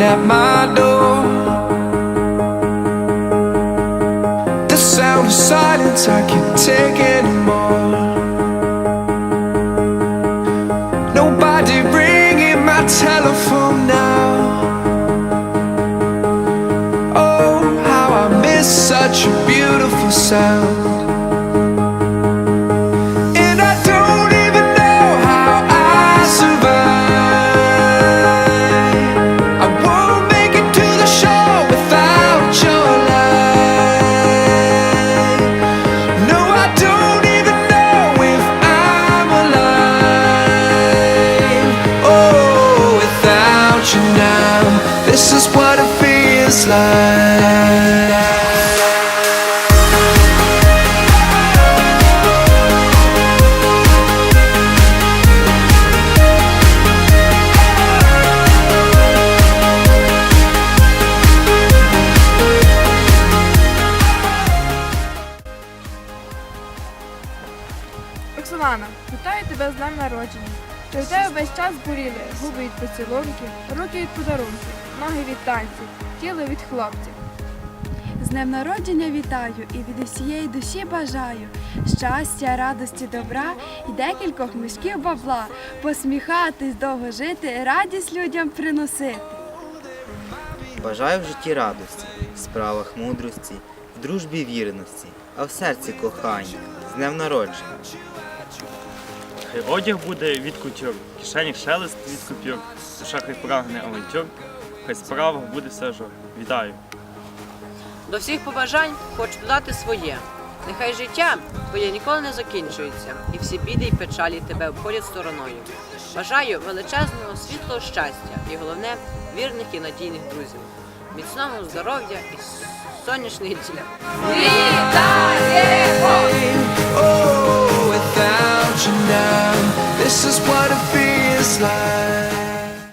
knocking at my door. The sound of silence I can't take anymore. Nobody ringing my telephone now. Oh, how I miss such a beautiful sound. This is what it feels like. Оксана, вітаю тебе з днем народження. Що в тебе весь час буріли, губи від поцілунків, руки від подарунків, ноги від танців, тіло від хлопців. З днем народження вітаю і від усієї душі бажаю щастя, радості, добра і декількох мішків бабла, посміхатись, довго жити, радість людям приносити. Бажаю в житті радості, в справах мудрості, в дружбі вірності, а в серці кохання, з днем народження. Одяг буде від кутюр, в кишені шелест від купюр, душа хай прагне авантюр, хай справа буде все жур. Вітаю! До всіх побажань хочу додати своє. Нехай життя твоє ніколи не закінчується, і всі біди й печалі тебе обходять стороною. Бажаю величезного світлого щастя і головне вірних і надійних друзів, міцного здоров'я і сонячних діля.